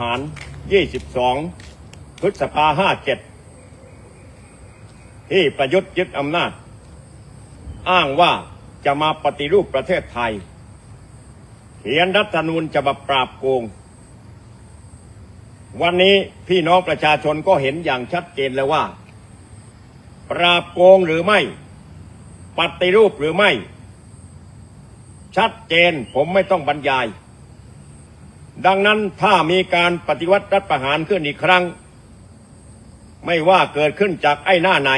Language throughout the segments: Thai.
หาร22พฤษภา57ที่ประยุทธ์ยึดอำนาจ อ้างว่าจะมาปฏิรูปประเทศไทย เขียนรัฐธรรมนูญฉบับปราบโกง วันนี้พี่น้องประชาชนก็เห็นอย่างชัดเจนแล้วว่า ปราบโกงหรือไม่ ปฏิรูปหรือไม่ ชัดเจนผมไม่ต้องบรรยาย ดังนั้นถ้ามีการปฏิวัติรัฐประหารขึ้นอีกครั้ง ไม่ว่าเกิดขึ้นจากไอ้หน้าไหน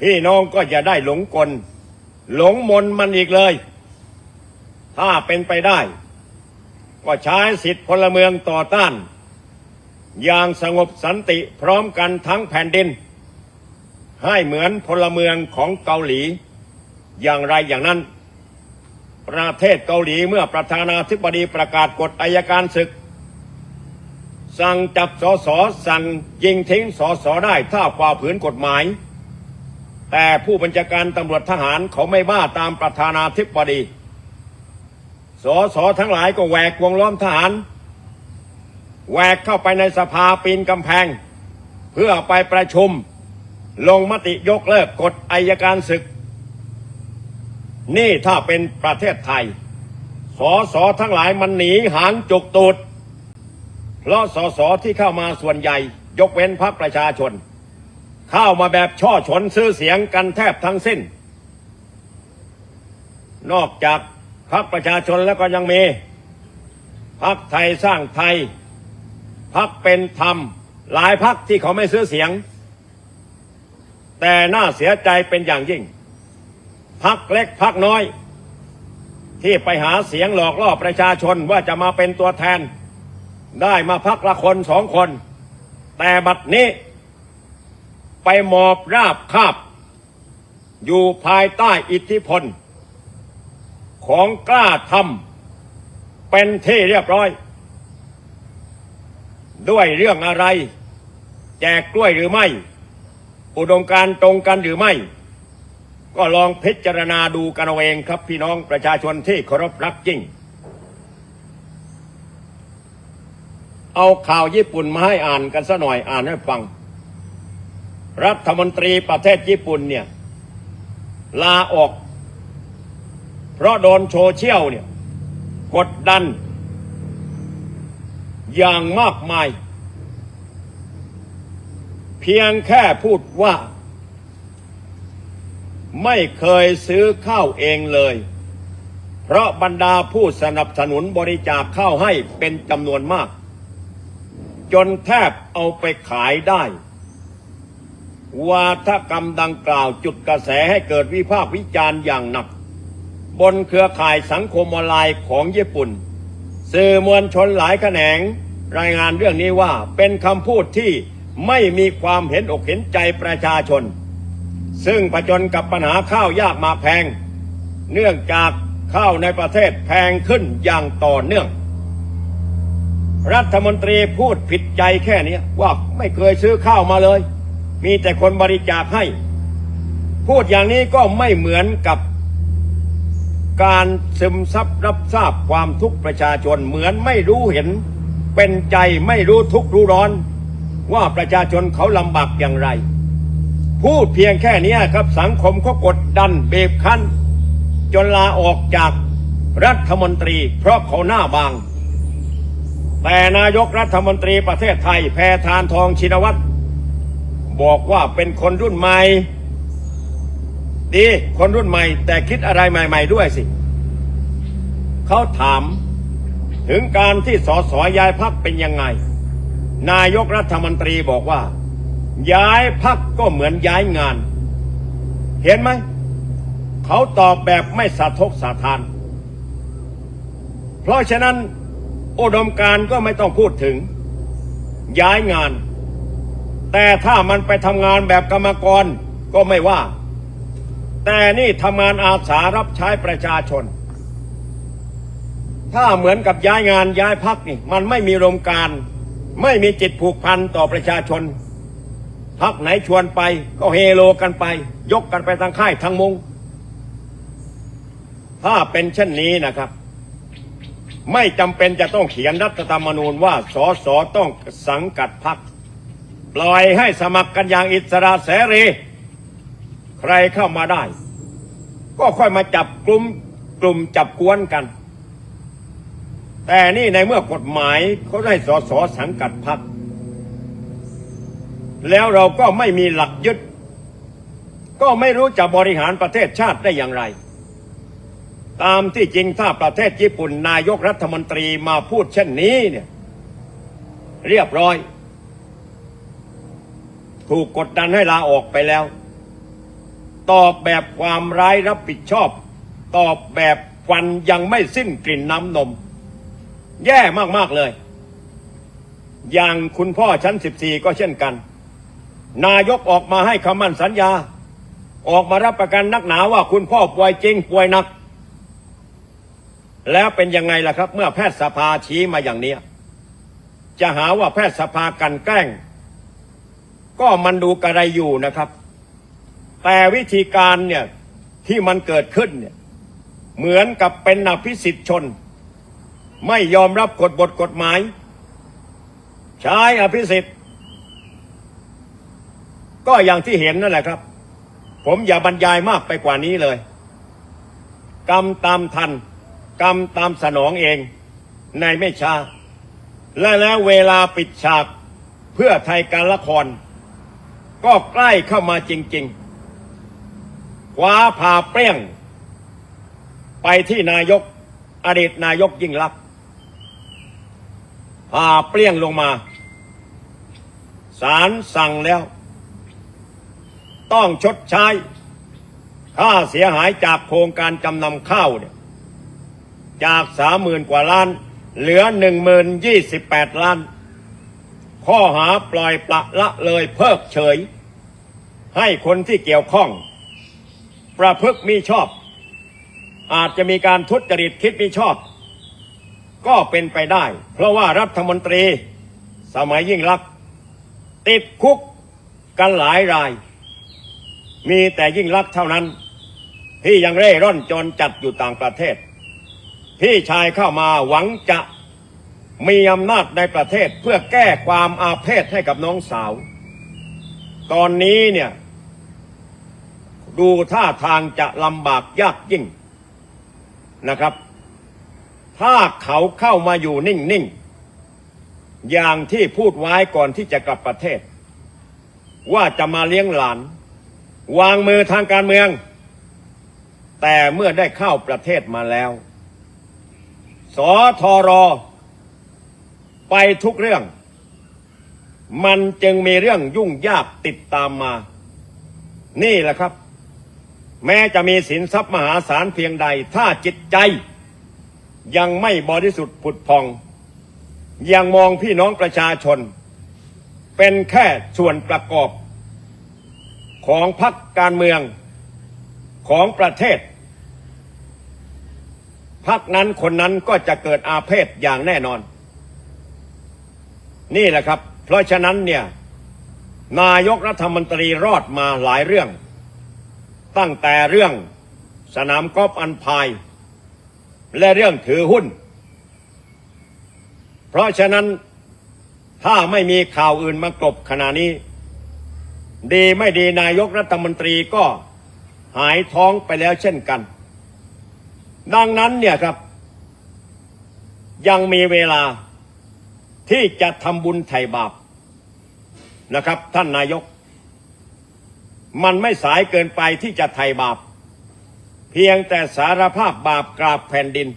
พี่น้องก็จะได้หลงกล หลงมนมันอีกเลย ถ้าเป็นไปได้ ก็ใช้สิทธิพลเมืองต่อต้าน อย่างสงบสันติพร้อมกันทั้งแผ่นดิน ให้เหมือนพลเมืองของเกาหลี อย่างไรอย่างนั้น ประเทศเกาหลีเมื่อประธานาธิบดีประกาศกฎอายการศึก สั่งจับสอสอสั่งยิงทิ้งสอสอได้ถ้าฝ่าฝืนกฎหมาย แต่ผู้บัญชาการตำรวจทหารเขาไม่บ้าตามประธานาธิบดีสอสอทั้งหลายก็แหวกวงล้อมทหารแหวกเข้าไปในสภาปีนกำแพง เพื่อไปประชุม ลงมติยกเลิกกฎอายการศึก นี่ถ้าเป็นประเทศไทย สอสอทั้งหลายมันหนีหางจุกตูด เพราะสอสอที่เข้ามาส่วนใหญ่ ยกเว้นพรรคประชาชน เข้ามาแบบช่อฉนซื้อเสียงกันแทบทั้งสิ้น นอกจากพรรคประชาชนแล้วก็ยังมีพรรคไทยสร้างไทยพรรคเป็นธรรม หลายพรรคที่เขาไม่ซื้อเสียง แต่น่าเสียใจเป็นอย่างยิ่ง พักเล็กพักน้อย ที่ไปหาเสียงหลอกล่อประชาชนว่าจะมาเป็นตัวแทน ได้มาพักละคนสองคน แต่บัดนี้ ไปหมอบราบคาบ อยู่ภายใต้อิทธิพล ของกล้าทำเป็นที่เรียบร้อย ด้วยเรื่องอะไร แจกกล้วยหรือไม่ อุดมการตรงกันหรือไม่ ก็ลองพิจารณาดูกันเอาเองครับพี่น้องประชาชนที่เคารพรักยิ่งเอาข่าวญี่ปุ่นมาให้อ่านกันสัหน่อยอ่านให้ฟัง รัฐมนตรีประเทศญี่ปุ่นเนี่ย ลาออก เพราะโดนโซเชียลเนี่ย กดดัน อย่างมากมาย เพียงแค่พูดว่า ไม่เคยซื้อข้าวเองเลย เพราะบรรดาผู้สนับสนุนบริจาคข้าวให้เป็นจำนวนมาก จนแทบเอาไปขายได้ วาทกรรมดังกล่าวจุดกระแสให้เกิดวิพากษ์วิจารณ์อย่างหนัก บนเครือข่ายสังคมออนไลน์ของญี่ปุ่น สื่อมวลชนหลายแขนง รายงานเรื่องนี้ว่าเป็นคำพูดที่ไม่มีความเห็นอกเห็นใจประชาชน ซึ่งผจญกับปัญหาข้าวยากมาแพง เนื่องจากข้าวในประเทศแพงขึ้นอย่างต่อเนื่อง รัฐมนตรีพูดผิดใจแค่นี้ว่าไม่เคยซื้อข้าวมาเลย มีแต่คนบริจาคให้ พูดอย่างนี้ก็ไม่เหมือนกับการซึมซับรับทราบความทุกข์ประชาชนเหมือนไม่รู้เห็น เป็นใจไม่รู้ทุกข์รู้ร้อน ว่าประชาชนเขาลำบากอย่างไร พูดเพียงแค่นี้ครับสังคมเขากดดันเบีบคั้น จนลาออกจากรัฐมนตรี เพราะเขาหน้าบาง แต่นายกรัฐมนตรีประเทศไทยแพทานทองชินวัตรบอกว่าเป็นคนรุ่นใหม่ ดีคนรุ่นใหม่ แต่คิดอะไรใหม่ ๆ ด้วยสิ เขาถามถึงการที่สสย้ายพักเป็นยังไง นายกรัฐมนตรีบอกว่า ย้ายพักก็เหมือนย้ายงาน เห็นไหม เขาตอบแบบไม่สะทกสะทาน เพราะฉะนั้นอุดมการก็ไม่ต้องพูดถึง ย้ายงาน แต่ถ้ามันไปทำงานแบบกรรมกรก็ไม่ว่า แต่นี่ทำงานอาสารับใช้ประชาชน ถ้าเหมือนกับย้ายงานย้ายพักนี่ มันไม่มีรมการ ไม่มีจิตผูกพันต่อประชาชน พักไหนชวนไป ก็เฮโลกันไป ยกกันไปทางค่ายทางมุงถ้าเป็นเช่นนี้นะครับ ไม่จำเป็นจะต้องเขียนรัฐธรรมนูญว่าสอสอต้องสังกัดพรรคปล่อยให้สมัครกันอย่างอิสระเสรี ใครเข้ามาได้ ก็ค่อยมาจับกลุ่มกลุ่มจับกวนกัน แต่นี่ในเมื่อกฎหมายเขาได้สอสอสังกัดพรรค แล้วเราก็ไม่มีหลักยึด ก็ไม่รู้จะบริหารประเทศชาติได้อย่างไร ตามที่จริงถ้าประเทศญี่ปุ่นนายกรัฐมนตรีมาพูดเช่นนี้เนี่ยเรียบร้อย ถูกกดดันให้ลาออกไปแล้ว ตอบแบบความร้ายรับผิดชอบ ตอบแบบควันยังไม่สิ้นกลิ่นน้ำนม แย่มาก ๆ เลย อย่างคุณพ่อชั้น 14 ก็เช่นกัน นายกออกมาให้คำมั่นสัญญา ออกมารับประกันนักหนาว่าคุณพ่อป่วยจริงป่วยหนัก แล้วเป็นยังไงล่ะครับ เมื่อแพทยสภาชี้มาอย่างนี้ จะหาว่าแพทยสภากันแกล้ง ก็มันดูกระไรอยู่นะครับ แต่วิธีการเนี่ยที่มันเกิดขึ้นเนี่ยเหมือนกับเป็นอภิสิทธิชน ไม่ยอมรับกฎบทกฎหมาย ใช้อภิสิทธิ์ ก็อย่างที่เห็นนั่นแหละครับ ผมอย่าบรรยายมากไปกว่านี้เลย กรรมตามทัน กรรมตามสนองเอง ในไม่ช้าและแล้วเวลาปิดฉากเพื่อไทยการละคร ก็ใกล้เข้ามาจริงๆคว้าพาเปรี้ยง ไปที่นายกอดีตนายกยิ่งลักษณ์พาเปรี้ยงลงมาศาลสั่งแล้ว ต้องชดใช้ค่าเสียหายจากโครงการจำนำข้าวเนี่ยจากสามหมื่นกว่าล้าน เหลือหนึ่งหมื่นยี่สิบแปดล้าน ข้อหาปล่อยปละละเลยเพิกเฉย ให้คนที่เกี่ยวข้อง ประพฤกมิชอบ อาจจะมีการทุจริตคิดมิชอบ ก็เป็นไปได้ เพราะว่ารัฐมนตรี สมัยยิ่งรักษณ์ติดคุกกันหลายราย มีแต่ยิ่งรักษณ์เท่านั้น ที่ยังเร่ร่อนจนจัดอยู่ต่างประเทศ พี่ชายเข้ามาหวังจะมีอำนาจในประเทศเพื่อแก้ความอาเพศให้กับน้องสาว ตอนนี้เนี่ย ดูท่าทางจะลำบากยากยิ่งนะครับ ถ้าเขาเข้ามาอยู่นิ่ง ๆ อย่างที่พูดไว้ก่อนที่จะกลับประเทศ ว่าจะมาเลี้ยงหลาน วางมือทางการเมือง แต่เมื่อได้เข้าประเทศมาแล้วสอทอรอไปทุกเรื่อง มันจึงมีเรื่องยุ่งยากติดตามมา นี่แหละครับ แม้จะมีสินทรัพย์มหาศาลเพียงใด ถ้าจิตใจ ยังไม่บริสุทธิ์ผุดพอง ยังมองพี่น้องประชาชน เป็นแค่ส่วนประกอบ ของพรรคการเมืองของประเทศพรรคนั้นคนนั้นก็จะเกิดอาเพศอย่างแน่นอน นี่แหละครับ เพราะฉะนั้นเนี่ยนายกรัฐมนตรีรอดมาหลายเรื่อง ตั้งแต่เรื่องสนามกอล์ฟอันพาย และเรื่องถือหุ้น เพราะฉะนั้นถ้าไม่มีข่าวอื่นมากลบขณะนี้ ดีไม่ดีนายกรัฐมนตรีก็หายท้องไปแล้วเช่นกัน ดังนั้นเนี่ยครับ ยังมีเวลาที่จะทำบุญไถ่บาปนะครับ ท่านนายก มันไม่สายเกินไปที่จะไถ่บาป เพียงแต่สารภาพบาปกราบแผ่นดิน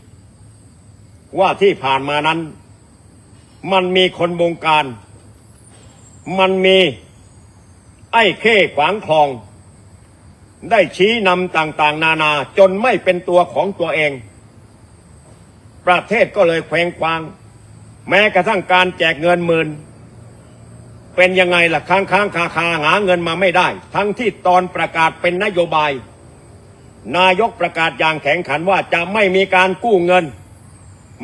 ว่าที่ผ่านมานั้น มันมีคนบงการ มันมี ไอ้เข้ขวางคลอง ได้ชี้นำต่างๆ นานาจนไม่เป็นตัวของตัวเอง ประเทศก็เลยเคว้งควาง แม้กระทั่งการแจกเงินหมื่นเป็นยังไงล่ะค้างค้างคาคาหาเงินมาไม่ได้ ทั้งที่ตอนประกาศเป็นนโยบาย นายกประกาศอย่างแข็งขันว่าจะไม่มีการกู้เงิน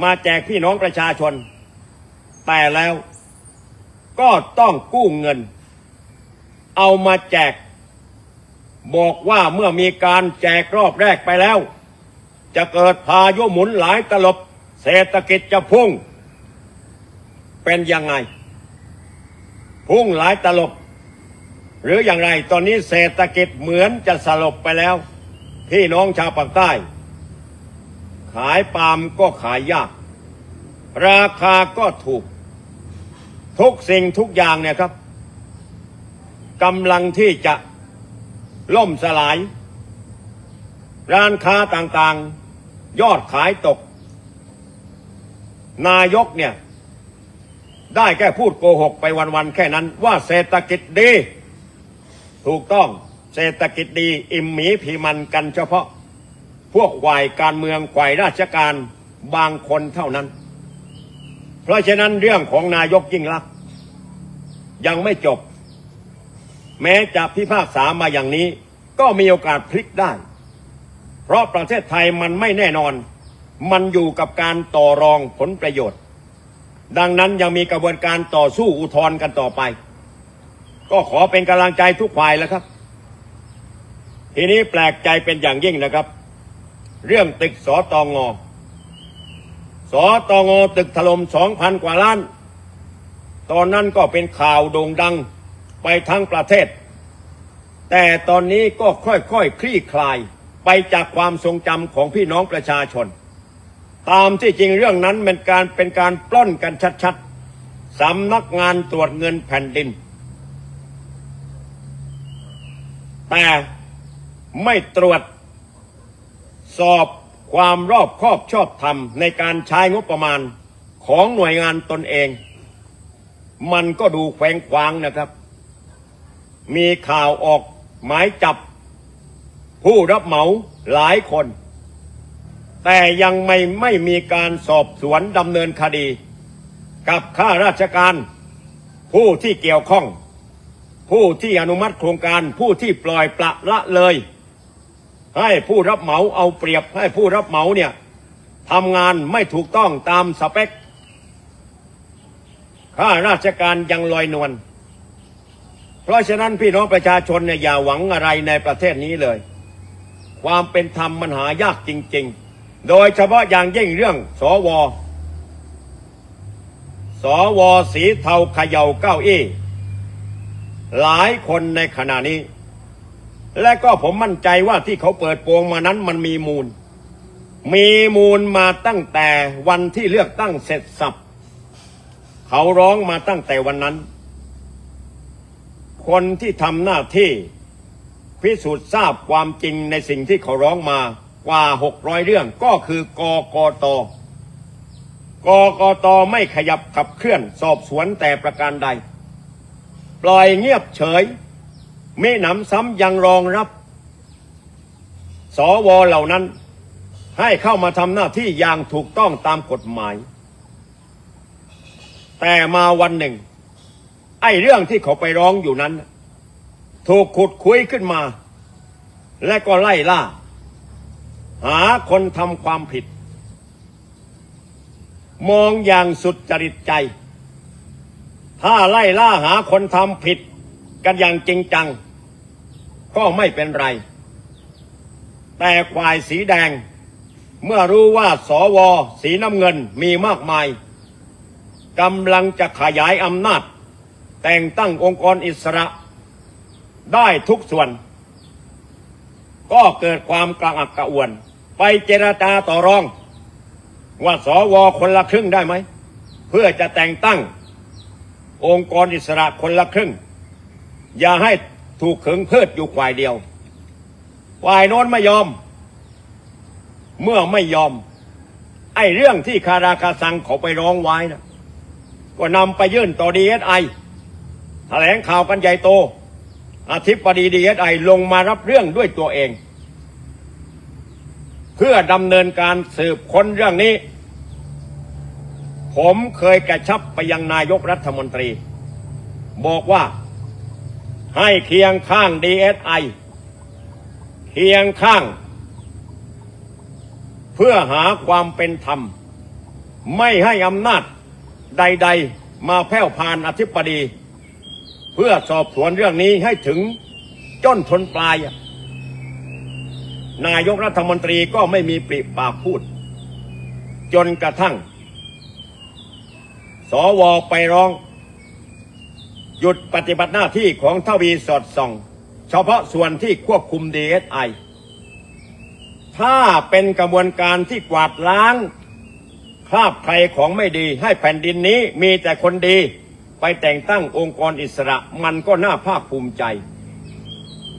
มาแจกพี่น้องประชาชน แต่แล้วก็ต้องกู้เงิน เอามาแจก บอกว่าเมื่อมีการแจกรอบแรกไปแล้ว จะเกิดพายุหมุนหลายตลบ เศรษฐกิจจะพุ่ง เป็นยังไง พุ่งหลายตลบ หรืออย่างไรตอนนี้เศรษฐกิจเหมือนจะสลบไปแล้ว พี่น้องชาวปากใต้ ขายปาล์มก็ขายยาก ราคาก็ถูก ทุกสิ่งทุกอย่างเนี่ยครับ กำลังที่จะล่มสลาย ร้านค้าต่างๆ ยอดขายตก นายกเนี่ย ได้แค่พูดโกหกไปวันๆแค่นั้นว่าเศรษฐกิจดี ถูกต้องเศรษฐกิจดี อิ่มหมีผีมันกันเฉพาะ พวกฝ่ายการเมืองฝ่ายราชการบางคนเท่านั้น เพราะฉะนั้นเรื่องของนายกยิ่งลักษณ์ยังไม่จบ แม้จะพิพากษามาอย่างนี้ ก็มีโอกาสพลิกได้ เพราะประเทศไทยมันไม่แน่นอน มันอยู่กับการต่อรองผลประโยชน์ ดังนั้นยังมีกระบวนการต่อสู้อุทธรณ์กันต่อไป ก็ขอเป็นกำลังใจทุกฝ่ายแล้วครับ ทีนี้แปลกใจเป็นอย่างยิ่งนะครับ เรื่องตึกสอตองอสอตองอตึกถล่มสองพันกว่าล้าน ตอนนั้นก็เป็นข่าวโด่งดัง ไปทั้งประเทศ แต่ตอนนี้ก็ค่อยๆคคลี่คลายไปจากความทรงจำของพี่น้องประชาชน ตามที่จริงเรื่องนั้นเป็นการเป็นการปล้นกันชัดๆสำนักงานตรวจเงินแผ่นดิน แต่ไม่ตรวจสอบความรอบคอบชอบธรรมในการใช้งบประมาณของหน่วยงานตนเอง มันก็ดูแขวงขวางนะครับ มีข่าวออกหมายจับ ผู้รับเหมาหลายคน แต่ยังไม่ไม่มีการสอบสวนดำเนินคดี กับข้าราชการ ผู้ที่เกี่ยวข้อง ผู้ที่อนุมัติโครงการผู้ที่ปล่อยปละละเลย ให้ผู้รับเหมาเอาเปรียบให้ผู้รับเหมาเนี่ยทำงานไม่ถูกต้องตามสเปคข้าราชการยังลอยนวล เพราะฉะนั้นพี่น้องประชาชนเนี่ยอย่าหวังอะไรในประเทศนี้เลย ความเป็นธรรมมันหายากจริง ๆ โดยเฉพาะอย่างยิ่งเรื่องสวสวสีเทาเขย่าเก้าอี้ หลายคนในขณะนี้ และก็ผมมั่นใจว่าที่เขาเปิดโปงมานั้นมันมีมูล มีมูลมาตั้งแต่วันที่เลือกตั้งเสร็จสับ เขาร้องมาตั้งแต่วันนั้น คนที่ทำหน้าที่ พิสูจน์ทราบความจริงในสิ่งที่เขาร้องมากว่าหกร้อยเรื่องก็คือกกตกกตไม่ขยับขับเคลื่อนสอบสวนแต่ประการใด ปล่อยเงียบเฉยไม่หนำซ้ำยังรองรับ สวเหล่านั้นให้เข้ามาทำหน้าที่อย่างถูกต้องตามกฎหมาย แต่มาวันหนึ่ง อ้เรื่องที่เขาไปร้องอยู่นั้น ถูกขุดคุยขึ้นมา และก็ไล่ล่า หาคนทำความผิด มองอย่างสุดจริตใจ ถ้าไล่ล่าหาคนทำผิดกันอย่างจริงจัง ก็ไม่เป็นไร แต่ควายสีแดง เมื่อรู้ว่าสวสีน้ำเงินมีมากมายกำลังจะขยายอำนาจ แต่งตั้งองค์กรอิสระได้ทุกส่วน ก็เกิดความกระอักกระอ่วน ไปเจรจาต่อรอง ว่าสวคนละครึ่งได้ไหม เพื่อจะแต่งตั้ง องค์กรอิสระคนละครึ่ง อย่าให้ถูกขึงเพิดอยู่ฝ่ายเดียว ฝ่ายโน้นไม่ยอม เมื่อไม่ยอม ไอ้เรื่องที่คาราคาซังเขาไปร้องไว้นะก็นำไปยื่นต่อดีเอสไอ แถลงข่าวกันใหญ่โต อธิบดีดีเอสไอลงมารับเรื่องด้วยตัวเอง เพื่อดำเนินการสืบค้นเรื่องนี้ ผมเคยกระชับไปยังนายกรัฐมนตรี บอกว่าให้เคียงข้างดีเอสไอเคียงข้าง เพื่อหาความเป็นธรรม ไม่ให้อำนาจใด ๆ มาแผ่วพานอธิบดี เพื่อสอบสวนเรื่องนี้ให้ถึงจนทนปลาย นายกรัฐมนตรีก็ไม่มีปริปากพูด จนกระทั่ง สวไปร้อง หยุดปฏิบัติหน้าที่ของทวีสอดส่อง เฉพาะส่วนที่ควบคุม DSI ถ้าเป็นกระบวนการที่กวาดล้างคราบใครของไม่ดีให้แผ่นดินนี้มีแต่คนดี แต่งตั้งองค์กรอิสระมันก็น่าภาคภูมิใจ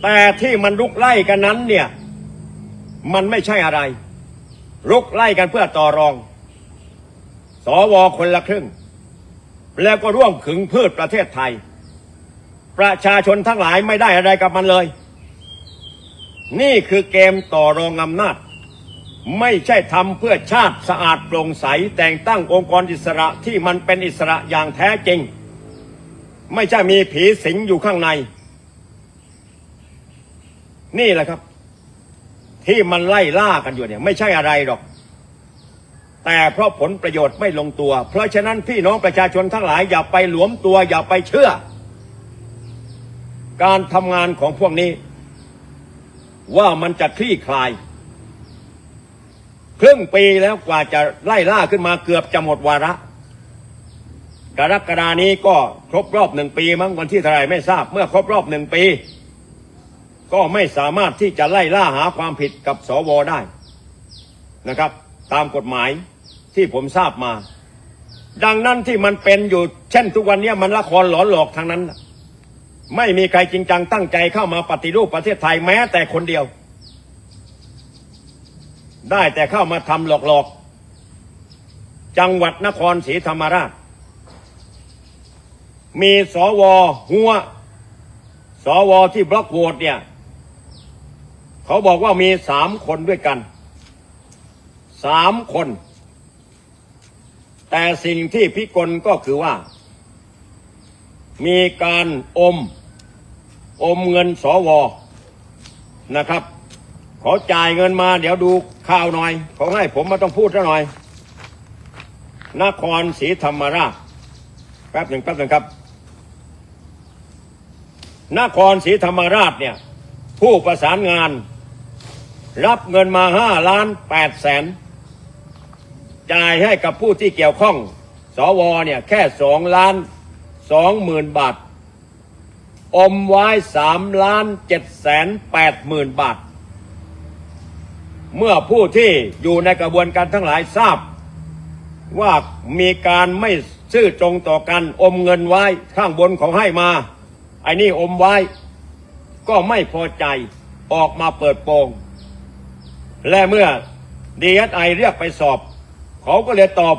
แต่ที่มันลุกไล่กันนั้นเนี่ยมันไม่ใช่อะไร ลุกไล่กันเพื่อต่อรอง สวคนละครึ่ง แล้วก็ร่วมขึงพืชประเทศไทย ประชาชนทั้งหลายไม่ได้อะไรกับมันเลย นี่คือเกมต่อรองอำนาจ ไม่ใช่ทำเพื่อชาติสะอาดโปร่งใสแต่งตั้งองค์กรอิสระที่มันเป็นอิสระอย่างแท้จริง ไม่ใช่มีผีสิงอยู่ข้างใน นี่แหละครับ ที่มันไล่ล่ากันอยู่เนี่ย ไม่ใช่อะไรหรอก แต่เพราะผลประโยชน์ไม่ลงตัว เพราะฉะนั้นพี่น้องประชาชนทั้งหลายอย่าไปหลวมตัว อย่าไปเชื่อ การทำงานของพวกนี้ ว่ามันจะคลี่คลาย ครึ่งปีแล้วกว่าจะไล่ล่าขึ้นมาเกือบจะหมดวาระ กรกฎานี้ก็ครบรอบหนึ่งปีมั้งวันที่เท่าไรไม่ทราบ เมื่อครบรอบหนึ่งปี ก็ไม่สามารถที่จะไล่ล่าหาความผิดกับสวได้นะครับ ตามกฎหมายที่ผมทราบมา ดังนั้นที่มันเป็นอยู่ เช่นทุกวันนี้มันละครหลอนหลอกทางนั้น ไม่มีใครจริงจังตั้งใจเข้ามาปฏิรูปประเทศไทยแม้แต่คนเดียว ได้แต่เข้ามาทำหลอกๆจังหวัดนครศรีธรรมราช มีสวหัว สวที่บล็อกโหวตเนี่ย เขาบอกว่ามีสามคนด้วยกัน สามคน แต่สิ่งที่พิกลก็คือว่า มีการอม อมเงินสวนะครับ ขอจ่ายเงินมาเดี๋ยวดูข่าวหน่อยขาให้ผมมาต้องพูดซะหน่อย นครศรีธรรมราชแป๊บหนึ่งแป๊บหนึ่งครับ นครศรีธรรมราชเนี่ย ผู้ประสานงาน รับเงินมาห้าล้านแปดแสนจ่ายให้กับผู้ที่เกี่ยวข้อง สวเนี่ยแค่สองล้านสองหมื่นบาท อมไว้สามล้านเจ็ดแสนแปดหมื่นบาท เมื่อผู้ที่อยู่ในกระบวนการทั้งหลายทราบ ว่ามีการไม่ซื่อตรงต่อกันอมเงินไว้ข้างบนเขาให้มา ไอ้นี่อมไว้ ก็ไม่พอใจออกมาเปิดโปง และเมื่อดีเอสไอเรียกไปสอบ เขาก็เลยตอบ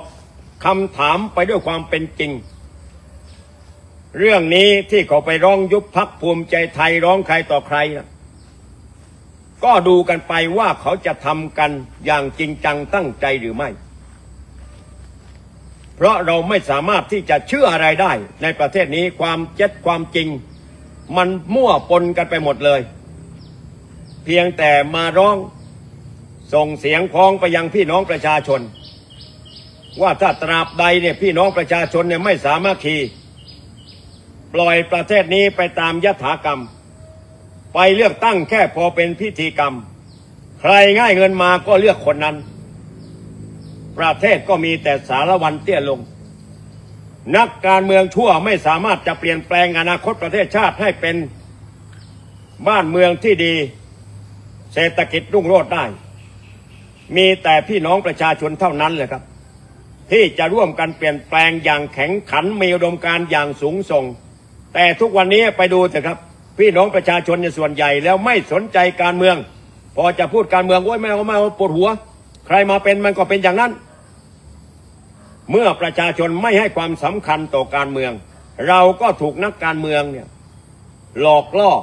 คำถามไปด้วยความเป็นจริง เรื่องนี้ที่เขาไปร้องยุบพักภูมิใจไทยร้องใครต่อใครนะก็ดูกันไปว่าเขาจะทำกันอย่างจริงจังตั้งใจหรือไม่ เพราะเราไม่สามารถที่จะเชื่ออะไรได้ในประเทศนี้ความเจ็ดความจริง มันมั่วปนกันไปหมดเลย เพียงแต่มาร้องส่งเสียงพ้องไปยังพี่น้องประชาชน ว่าถ้าตราบใดเนี่ยพี่น้องประชาชนเนี่ยไม่สามารถทีปล่อยประเทศนี้ไปตามยถากรรม ไปเลือกตั้งแค่พอเป็นพิธีกรรม ใครง่ายเงินมาก็เลือกคนนั้น ประเทศก็มีแต่สารวันเตี้ยลง นักการเมืองชั่วไม่สามารถจะเปลี่ยนแปลงอนาคตประเทศชาติให้เป็นบ้านเมืองที่ดี เศรษฐกิจรุ่งโรจน์ได้ มีแต่พี่น้องประชาชนเท่านั้นเลยครับ ที่จะร่วมกันเปลี่ยนแปลงอย่างแข็งขันมีอุดมการณ์อย่างสูงส่ง แต่ทุกวันนี้ไปดูเถอะครับ พี่น้องประชาชนในส่วนใหญ่แล้วไม่สนใจการเมือง พอจะพูดการเมืองโอ้ยไม่เอาไม่เอาปวดหัว ใครมาเป็นมันก็เป็นอย่างนั้น เมื่อประชาชนไม่ให้ความสำคัญต่อการเมือง เราก็ถูกนักการเมืองเนี่ยหลอกล่อ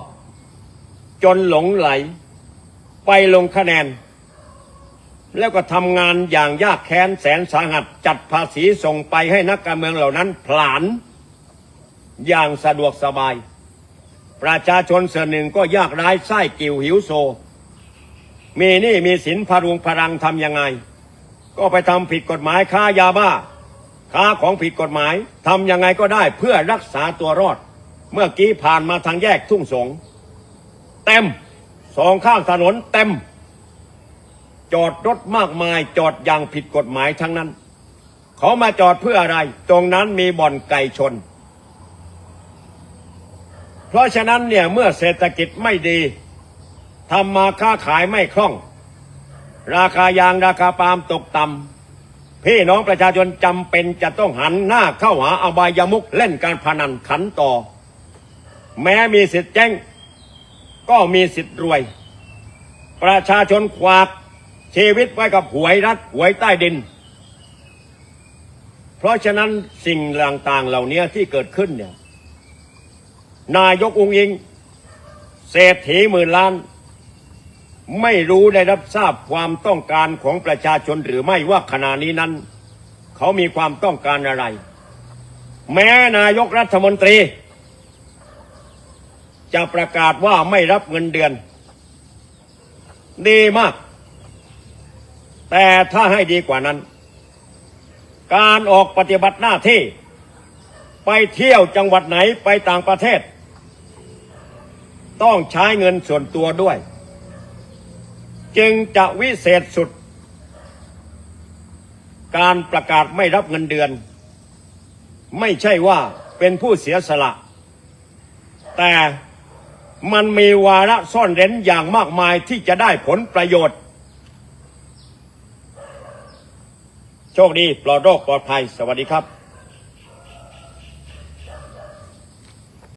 จนหลงไหล ไปลงคะแนน แล้วก็ทำงานอย่างยากแค้นแสนสาหัสจัดภาษีส่งไปให้นักการเมืองเหล่านั้นผลาญอย่างสะดวกสบาย ประชาชนส่วนหนึ่งก็ยากไร้ไส้กิ่วหิวโซ มีนี่มีสินพารุงพรังทำยังไง ก็ไปทำผิดกฎหมายค้ายาบ้า ค้าของผิดกฎหมายทำยังไงก็ได้เพื่อรักษาตัวรอด เมื่อกี้ผ่านมาทางแยกทุ่งสง เต็มสองข้างถนนเต็ม จอดรถมากมายจอดอย่างผิดกฎหมายทั้งนั้น เขามาจอดเพื่ออะไร ตรงนั้นมีบ่อนไก่ชน เพราะฉะนั้นเนี่ยเมื่อเศรษฐกิจไม่ดีทำมาค้าขายไม่คล่อง ราคายางราคาปาล์มตกต่ำ พี่น้องประชาชนจำเป็นจะต้องหันหน้าเข้าหาอบายมุกเล่นการพนันขันต่อ แม้มีสิทธิ์แจ้ง ก็มีสิทธิ์รวย ประชาชนขวากชีวิตไว้กับหวยรัฐหวยใต้ดิน เพราะฉะนั้นสิ่งต่างๆเหล่านี้ที่เกิดขึ้นเนี่ยนายกองอิง เศรษฐีหมื่นล้าน ไม่รู้ได้รับทราบความต้องการของประชาชนหรือไม่ว่าขณะนี้นั้น เขามีความต้องการอะไร แม้นายกรัฐมนตรี จะประกาศว่าไม่รับเงินเดือน ดีมาก แต่ถ้าให้ดีกว่านั้น การออกปฏิบัติหน้าที่ ไปเที่ยวจังหวัดไหนไปต่างประเทศ ต้องใช้เงินส่วนตัวด้วย จึงจะวิเศษสุด การประกาศไม่รับเงินเดือน ไม่ใช่ว่าเป็นผู้เสียสละ แต่มันมีวาระซ่อนเร้นอย่างมากมายที่จะได้ผลประโยชน์ โชคดีปลอดโรคปลอดภัย สวัสดีครับ